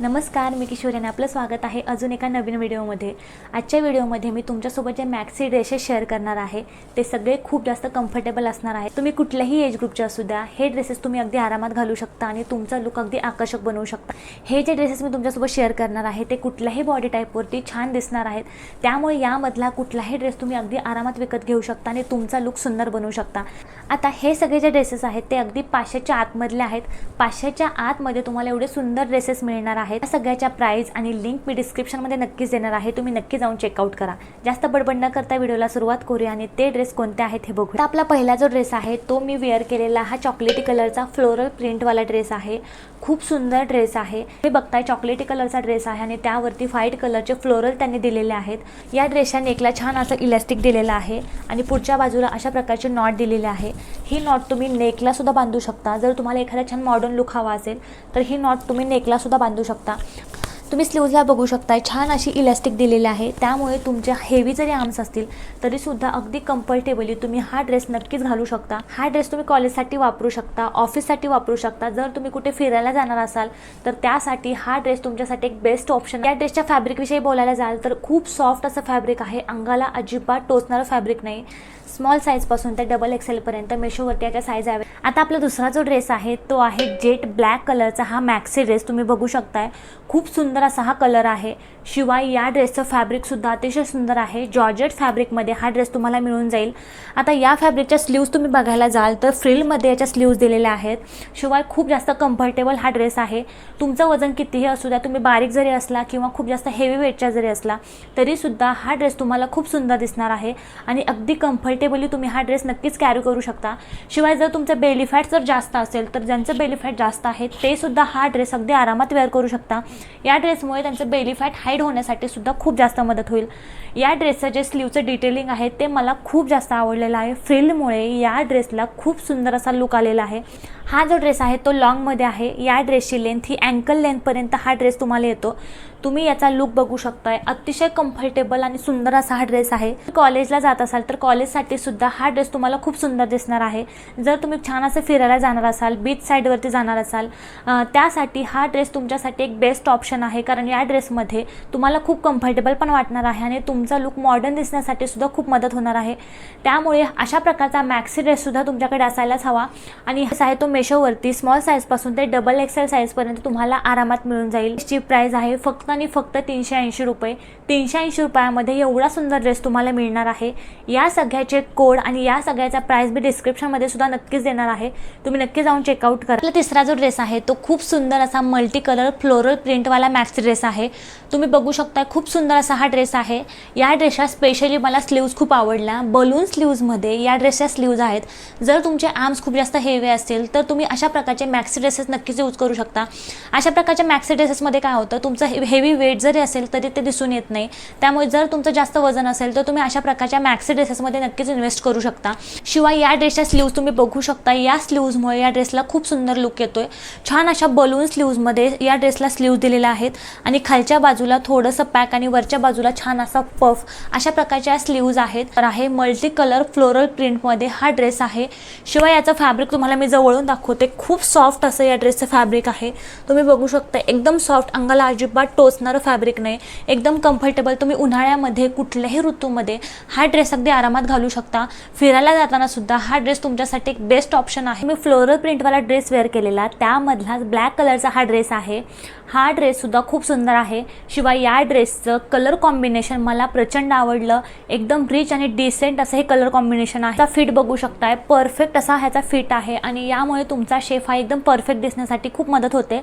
नमस्कार मी किशोरी आणि आपलं स्वागत आहे अजून एका नवीन व्हिडिओमध्ये. आजच्या व्हिडिओमध्ये मी तुमच्यासोबत जे मॅक्सी ड्रेसेस शेअर करणार आहे ते सगळे खूप जास्त कम्फर्टेबल असणार आहे. तुम्ही कुठल्याही एज ग्रुपचे असू द्या हे ड्रेसेस तुम्ही अगदी आरामात घालू शकता आणि तुमचा लुक अगदी आकर्षक बनवू शकता. हे जे ड्रेसेस मी तुमच्यासोबत शेअर करणार आहे ते कुठल्याही बॉडी टाईपवरती छान दिसणार आहेत. त्यामुळे यामधला कुठलाही ड्रेस तुम्ही अगदी आरामात विकत घेऊ शकता आणि तुमचा लुक सुंदर बनवू शकता. आता हे सगळे जे ड्रेसेस आहेत ते अगदी पाचशेच्या आतमधले आहेत. पाचशेच्या आतमध्ये तुम्हाला एवढे सुंदर ड्रेसेस मिळणार आहेत. त्या सगळ्याच्या प्राईस आणि लिंक मी डिस्क्रिप्शनमध्ये नक्कीच देणार आहे. तुम्ही नक्की जाऊन चेकआउट करा. जास्त बडबड न करता व्हिडिओला सुरुवात करूया आणि ते ड्रेस कोणते आहेत हे बघू आपला पहिला जो ड्रेस आहे तो मी वेअर केलेला हा चॉकलेटी कलरचा फ्लोरल प्रिंटवाला ड्रेस आहे. खूप सुंदर ड्रेस आहे. हे बघताय चॉकलेटी कलरचा ड्रेस आहे आणि त्यावरती व्हाईट कलरचे फ्लोरल त्यांनी दिलेले आहेत. या ड्रेसच्या नेकला छान असं इलास्टिक दिलेलं आहे आणि पुढच्या बाजूला अशा प्रकारचे नॉट दिलेले आहे. ही नॉट तुम्ही नेकला सुद्धा बांधू शकता. जर तुम्हाला एखादा छान मॉडर्न लुक हवा असेल तर ही नॉट तुम्ही नेकला सुद्धा बांधू शकता. तुम्ही स्लीव्जला बघू शकताय छान अशी इलास्टिक दिलेली आहे. त्यामुळे तुमच्या हेवी जरी आर्म्स असतील तरीसुद्धा अगदी कम्फर्टेबली तुम्ही हा ड्रेस नक्कीच घालू शकता. हा ड्रेस तुम्ही कॉलेजसाठी वापरू शकता ऑफिससाठी वापरू शकता. जर तुम्ही कुठे फिरायला जाणार असाल तर त्यासाठी हा ड्रेस तुमच्यासाठी एक बेस्ट ऑप्शन या ड्रेसच्या फॅब्रिकविषयी बोलायला जाल तर खूप सॉफ्ट असं फॅब्रिक आहे. अंगाला अजिबात टोचणारं फॅब्रिक नाही. स्मॉल साईजपासून ते डबल एक्सेलपर्यंत मेशोवरती याच्या साईज आहे आता आपला दुसरा जो ड्रेस आहे तो आहे जेट ब्लॅक कलरचा हा मॅक्सी ड्रेस तुम्ही बघू शकताय. खूप सुंदर असा हा कलर आहे. शिवाय या ड्रेसचं फॅब्रिकसुद्धा अतिशय सुंदर आहे. जॉर्जेट फॅब्रिकमध्ये हा ड्रेस तुम्हाला मिळून जाईल. आता या फॅब्रिकच्या स्लीव्ज तुम्ही बघायला जाल तर फ्रिलमध्ये याच्या स्लीव्ज दिलेल्या आहेत. शिवाय खूप जास्त कम्फर्टेबल हा ड्रेस आहे. तुमचं वजन कितीही असू द्या तुम्ही बारीक जरी असला किंवा खूप जास्त हेवी वेटच्या जरी असला तरीसुद्धा हा ड्रेस तुम्हाला खूप सुंदर दिसणार आहे आणि अगदी कम्फर्टेबली तुम्ही हा ड्रेस नक्कीच कॅरी करू शकता. शिवाय जर तुमचं बेली फॅट जर जास्त असेल तर ज्यांचं बेली फॅट जास्त आहे ते सुद्धा हा ड्रेस अगदी आरामात वेअर करू शकता. या ड्रेसमुळे त्यांचं बेली फॅट हाईड होण्यासाठी सुद्धा खूप जास्त मदत होईल. या ड्रेसचं जे स्लीवचं डिटेलिंग आहे ते मला खूप जास्त आवडलेलं आहे. फ्रिलमुळे या ड्रेसला खूप सुंदर असा लुक आलेला आहे. हा जो ड्रेस आहे तो लॉंगमध्ये आहे. या ड्रेसची लेंथ ही अँकल लेंथपर्यंत हा ड्रेस तुम्हाला येतो. तुम्ही याचा लुक बघू शकताय. अतिशय कम्फर्टेबल आणि सुंदर असा हा ड्रेस आहे. कॉलेजला जात असाल तर कॉलेजसाठी सुद्धा हा ड्रेस तुम्हाला खूप सुंदर दिसणार आहे. जर तुम्ही छान असं फिरायला जाणार असाल बीच साईडवरती जाणार असाल त्यासाठी हा ड्रेस तुमच्यासाठी एक बेस्ट ऑप्शन आहे. कारण या ड्रेसमध्ये तुम्हाला खूप कम्फर्टेबल पण वाटणार आहे आणि तुमचा लुक मॉडर्न दिसण्यासाठी सुद्धा खूप मदत होणार आहे. त्यामुळे अशा प्रकारचा मॅक्सी ड्रेससुद्धा तुमच्याकडे असायलाच हवा. आणि हा आहे तो मेशोवरती स्मॉल साईजपासून ते डबल एक्सेल साईजपर्यंत तुम्हाला आरामात मिळून जाईल. ची प्राईस आहे फक्त आणि फक्त तीनशे ऐंशी रुपये. तीनशे ऐंशी रुपयामध्ये एवढा सुंदर ड्रेस तुम्हाला मिळणार आहे. या सगळ्याचे कोड आणि या सगळ्याचा प्राईस मी डिस्क्रिप्शनमध्ये सुद्धा नक्कीच देणार आहे. तुम्ही नक्की जाऊन चेकआउट करा. आपला तिसरा जो ड्रेस आहे तो खूप सुंदर असा मल्टी कलर फ्लोरल प्रिंटवाला मॅक्सी ड्रेस आहे. तुम्ही बघू शकता खूप सुंदर असा हा ड्रेस आहे. या ड्रेसला स्पेशली मला स्लीव्ज खूप आवडला. बलून स्लीव्जमध्ये या ड्रेसच्या स्लीव्ज आहेत. जर तुमचे आर्म्स खूप जास्त हेवी असतील तर तुम्ही अशा प्रकारचे मॅक्सी ड्रेसेस नक्कीच यूज करू शकता. अशा प्रकारच्या मॅक्सी ड्रेसेसमध्ये काय होतं तुमचं हे हेवी वेट जरी असेल तरी ते दिसून येत नाही. त्यामुळे जर तुमचं जास्त वजन असेल तर तुम्ही अशा प्रकारच्या मॅक्सी ड्रेसेसमध्ये नक्कीच इन्व्हेस्ट करू शकता. शिवाय या ड्रेसच्या स्लीव्ज तुम्ही बघू शकता या स्लीव्जमुळे या ड्रेसला खूप सुंदर लुक येतोय. छान अशा बलून स्लीव्जमध्ये या ड्रेसला स्लीव्ज दिलेल्या आहेत आणि खालच्या बाजूला थोडंसं पॅक आणि वरच्या बाजूला छान असा पफ अशा प्रकारच्या स्लीव्ज आहेत. तर आहे मल्टी कलर फ्लोरल प्रिंटमध्ये हा ड्रेस आहे. शिवाय याचं फॅब्रिक तुम्हाला मी जवळून दाखवते. खूप सॉफ्ट असं या ड्रेसचं फॅब्रिक आहे. तुम्ही बघू शकता एकदम सॉफ्ट अंगाला अजिबात टोचणारं फॅब्रिक नाही. एकदम कम्फर्टेबल तुम्ही उन्हाळ्यामध्ये कुठल्याही ऋतूमध्ये हा ड्रेस अगदी आरामात घालू शकता. फिरायला जाताना सुद्धा हा ड्रेस तुमच्यासाठी एक बेस्ट ऑप्शन आहे. मी फ्लोरल प्रिंटवाला ड्रेस वेअर केलेला. त्यामधला ब्लॅक कलरचा हा ड्रेस आहे. हा ड्रेससुद्धा खूप सुंदर आहे. शिवाय या ड्रेसचं कलर कॉम्बिनेशन मला प्रचंड आवडलं. एकदम रिच आणि डिसेंट असं हे कलर कॉम्बिनेशन आहे. त्याचा फिट बघू शकताय. परफेक्ट असा ह्याचा फिट आहे. आणि यामुळे तुमचा शेफ हा एकदम परफेक्ट दिसण्यासाठी खूप मदत होते.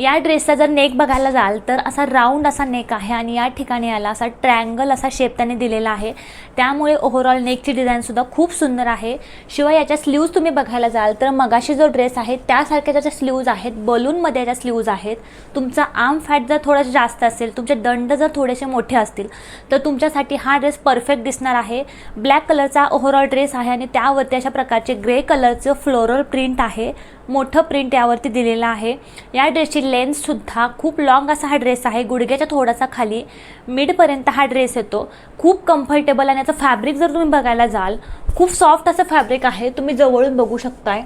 या ड्रेसचा जर नेक बघायला जाल तर असा राऊंड असा नेक आहे आणि या ठिकाणी याला असा ट्रँगल असा शेप त्याने दिलेला आहे. त्यामुळे ओव्हरऑल नेकची डिझाईनसुद्धा खूप सुंदर आहे. शिवाय याच्या स्लीव्ज तुम्ही बघायला जाल तर मगाशी जो ड्रेस आहे त्यासारख्या ज्याच्या स्लीव्ज आहेत बलूनमध्ये याच्या स्लीव्ज आहेत तुमचा आर्म फॅट जर थोडंसं जास्त असेल तुमचे दंड जर थोडेसे मोठे असतील तर तुमच्यासाठी हा ड्रेस परफेक्ट दिसणार आहे. ब्लॅक कलरचा ओव्हरऑल ड्रेस आहे आणि त्यावरती अशा प्रकारचे ग्रे कलरचं फ्लोरल प्रिंट आहे. मोठं प्रिंट यावरती दिलेलं आहे. या ड्रेसची लेन्थसुद्धा खूप लॉंग असा हा ड्रेस आहे. गुडघ्याच्या थोडासा खाली मिडपर्यंत हा ड्रेस येतो. खूप कम्फर्टेबल आणि याचं फॅब्रिक जर तुम्ही बघायला जाल खूप सॉफ्ट असं फॅब्रिक आहे. तुम्ही जवळून बघू शकताय.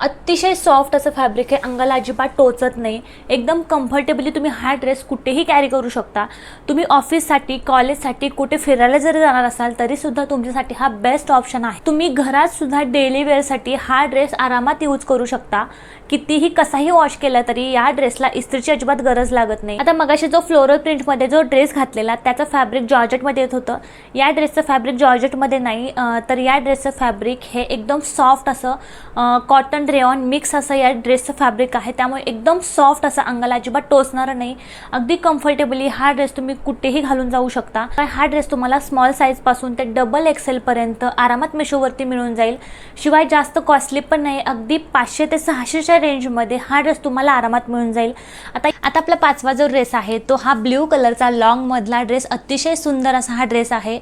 अतिशय सॉफ्ट असं फॅब्रिक आहे. अंगाला अजिबात टोचत नाही. एकदम कम्फर्टेबली तुम्ही हा ड्रेस कुठेही कॅरी करू शकता. तुम्ही ऑफिससाठी कॉलेजसाठी कुठे फिरायला जरी जाणार असाल तरीसुद्धा तुमच्यासाठी हा बेस्ट ऑप्शन आहे. तुम्ही घरातसुद्धा डेली वेअरसाठी हा ड्रेस आरामात यूज करू शकता. कितीही कसाही वॉश केला तरी या ड्रेसला इस्त्रीची अजिबात गरज लागत नाही. आता मगाशी जो फ्लोरल प्रिंटमध्ये जो ड्रेस घातलेला त्याचं फॅब्रिक जॉर्जेटमध्ये येत होतं. या ड्रेसचं फॅब्रिक जॉर्जेटमध्ये नाही. तर या ड्रेसचं फॅब्रिक हे एकदम सॉफ्ट असं कॉटन रेऑन मिक्स असं या ड्रेसचं फॅब्रिक आहे. त्यामुळे एकदम सॉफ्ट असं अंगाला अजिबात टोचणारं नाही. अगदी कम्फर्टेबली हा ड्रेस तुम्ही कुठेही घालून जाऊ शकता. हा ड्रेस तुम्हाला स्मॉल साईजपासून ते डबल एक्सेलपर्यंत आरामात मिशोवरती मिळून जाईल. शिवाय जास्त कॉस्टली पण नाही अगदी पाचशे ते सहाशेच्या रेंजमध्ये हा ड्रेस तुम्हाला आरामात मिळून जाईल. आता आता आपला पाचवा जो ड्रेस आहे तो हा ब्ल्यू कलरचा लॉंगमधला ड्रेस अतिशय सुंदर असा हा ड्रेस आहे.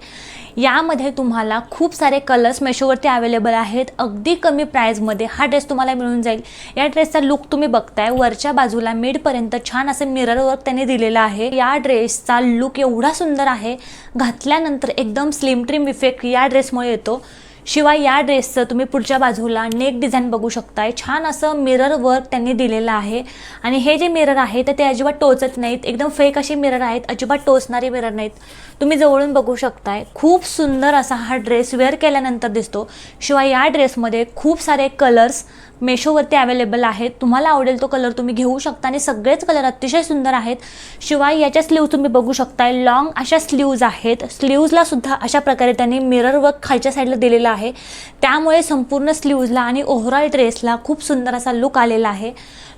यामध्ये तुम्हाला खूप सारे कलर्स मेशोवरती अवेलेबल आहेत. अगदी कमी प्राईजमध्ये हा ड्रेस तुम्हाला मिळून जाईल. या ड्रेसचा लुक तुम्ही बघताय. वरच्या बाजूला मिडपर्यंत छान असं मिरर वर्क त्यांनी दिलेलं आहे. या ड्रेसचा लुक एवढा सुंदर आहे. घातल्यानंतर एकदम स्लिम ट्रिम इफेक्ट या ड्रेसमुळे येतो. शिवाय या ड्रेसचं तुम्ही पुढच्या बाजूला नेक डिझाईन बघू शकताय. छान असं मिरर वर्क त्यांनी दिलेलं आहे. आणि हे जे मिरर आहे तर ते अजिबात टोचत नाहीत. एकदम फेक असे मिरर आहेत अजिबात टोचणारे मिरर नाहीत. तुम्ही जवळून बघू शकताय. खूप सुंदर असा हा ड्रेस वेअर केल्यानंतर दिसतो. शिवाय या ड्रेसमध्ये खूप सारे कलर्स मेशोवरती अवेलेबल आहेत. तुम्हाला आवडेल तो कलर तुम्ही घेऊ शकता आणि सगळेच कलर अतिशय सुंदर आहेत. शिवाय याच्या स्लीव्ज तुम्ही बघू शकताय. लॉंग अशा स्लीव्ज आहेत. स्लीव्जला सुद्धा अशा प्रकारे त्यांनी मिरर वर्क खालच्या साईडला दिलेला आहे. त्यामुळे संपूर्ण स्लीव्जला आणि ओव्हरऑल ड्रेसला खूप सुंदर असा लुक आलेला आहे.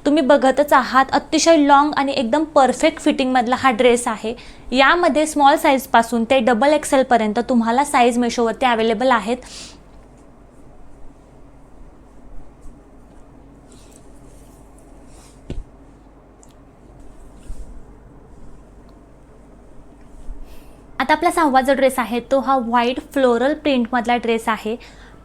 तुम्ही बघतच आहात अतिशय लॉंग आणि एकदम परफेक्ट फिटिंगमधला हा ड्रेस आहे. यामध्ये स्मॉल साईजपासून ते डबल एक्सेलपर्यंत तुम्हाला साईज मेशोवरती अवेलेबल आहेत. आता आपला सहावा जो ड्रेस आहे तो हा व्हाईट फ्लोरल प्रिंटमधला ड्रेस आहे.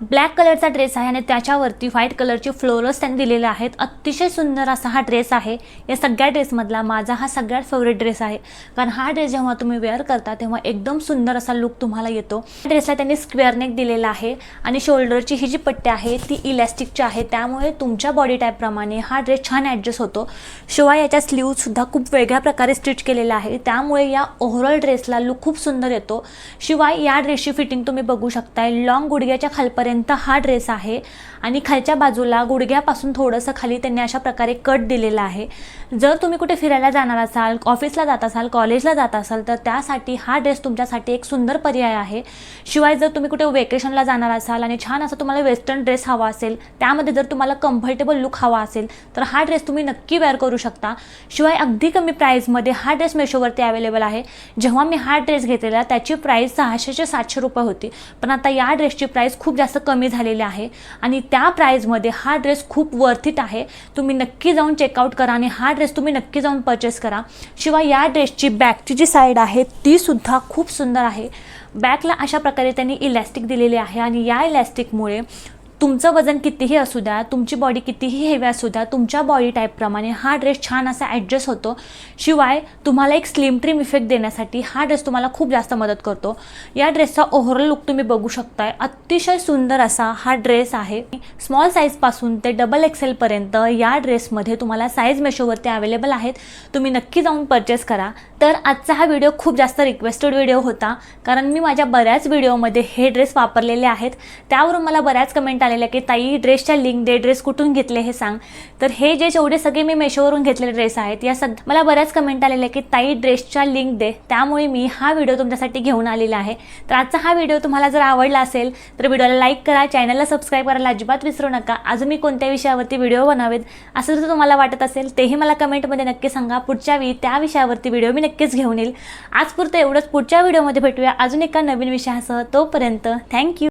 ब्लॅक कलरचा ड्रेस आहे आणि त्याच्यावरती व्हाईट कलरचे फ्लोरल्स त्यांनी दिलेले आहेत. अतिशय सुंदर असा हा ड्रेस आहे. या सगळ्या ड्रेसमधला माझा हा सगळ्यात फेवरेट ड्रेस आहे. कारण हा ड्रेस जेव्हा तुम्ही वेअर करता तेव्हा एकदम सुंदर असा लुक तुम्हाला येतो. ड्रेसला त्यांनी स्क्वेअर नेक दिलेला आहे आणि शोल्डरची ही जी पट्टी आहे ती इलॅस्टिकची आहे. त्यामुळे तुमच्या बॉडी टाईपप्रमाणे हा ड्रेस छान ॲडजस्ट होतो. शिवाय याच्या स्लीवसुद्धा खूप वेगळ्या प्रकारे स्टिच केलेला आहे. त्यामुळे या ओव्हरऑल ड्रेसला लुक खूप सुंदर येतो. शिवाय या ड्रेसची फिटिंग तुम्ही बघू शकताय. लॉंग गुडघ्याच्या खालपर्यंत हा ड्रेस आहे. आणि खालच्या बाजूला गुडघ्यापासून थोडंसं खाली त्यांनी अशा प्रकारे कट दिलेला आहे. जर तुम्ही कुठे फिरायला जाणार असाल ऑफिसला जात असाल कॉलेजला जात असाल तर त्यासाठी हा ड्रेस तुमच्यासाठी एक सुंदर पर्याय आहे. शिवाय जर तुम्ही कुठे वेकेशनला जाणार असाल आणि छान असा तुम्हाला वेस्टर्न ड्रेस हवा असेल त्यामध्ये जर तुम्हाला कम्फर्टेबल लुक हवा असेल तर हा ड्रेस तुम्ही नक्की वेअर करू शकता. शिवाय अगदी कमी प्राईजमध्ये हा ड्रेस मेशोवरती अवेलेबल आहे. जेव्हा मी हा ड्रेस घेतलेला त्याची प्राईस सहाशे सातशे रुपये होती. पण आता या ड्रेसची प्राईस खूप जास्त कमी झालेले आहे. आणि त्या प्राईजमध्ये हा ड्रेस खूप वर्थित आहे. तुम्ही नक्की जाऊन चेकआउट करा आणि हा ड्रेस तुम्ही नक्की जाऊन परचेस करा. शिवाय या ड्रेसची बॅकची जी साईड आहे ती सुद्धा खूप सुंदर आहे. बॅकला अशा प्रकारे त्यांनी इलॅस्टिक दिलेले आहे आणि या इलॅस्टिकमुळे तुमचं वजन कितीही असू द्या तुमची बॉडी कितीही हेवी असू द्या तुमच्या बॉडी टाईपप्रमाणे हा ड्रेस छान असा ॲडजस्ट होतो. शिवाय तुम्हाला एक स्लिम ट्रिम इफेक्ट देण्यासाठी हा ड्रेस तुम्हाला खूप जास्त मदत करतो. या ड्रेसचा ओव्हरऑल लुक तुम्ही बघू शकताय. अतिशय सुंदर असा हा ड्रेस आहे. स्मॉल साईजपासून ते डबल एक्सेलपर्यंत या ड्रेसमध्ये तुम्हाला साईज मेशोवरती अवेलेबल आहेत. तुम्ही नक्की जाऊन परचेस करा. तर आजचा हा व्हिडिओ खूप जास्त रिक्वेस्टेड व्हिडिओ होता. कारण मी माझ्या बऱ्याच व्हिडिओमध्ये हे ड्रेस वापरलेले आहेत. त्यावरून मला बऱ्याच कमेंट आलेल्या की ताई ड्रेसच्या लिंक दे ड्रेस कुठून घेतले हे सांग. तर हे जे जेवढे सगळे मी मेशोवरून घेतलेले ड्रेस आहेत या सग मला बऱ्याच कमेंट आलेल्या की ताई ड्रेसच्या लिंक दे. त्यामुळे मी हा व्हिडिओ तुमच्यासाठी घेऊन आलेला आहे. तर आजचा हा व्हिडिओ तुम्हाला जर आवडला असेल तर व्हिडिओला लाईक करा चॅनलला सबस्क्राईब करायला अजिबात विसरू नका. अजून मी कोणत्या विषयावरती व्हिडिओ बनावेत असं जर तुम्हाला वाटत असेल तेही मला कमेंटमध्ये नक्की सांगा. पुढच्या वेळी त्या विषयावरती व्हिडिओ मी नक्कीच घेऊन येईल. आजपुरतं एवढंच. पुढच्या व्हिडिओमध्ये भेटूया. अजून एका नवीन विषयासह तोपर्यंत थँक्यू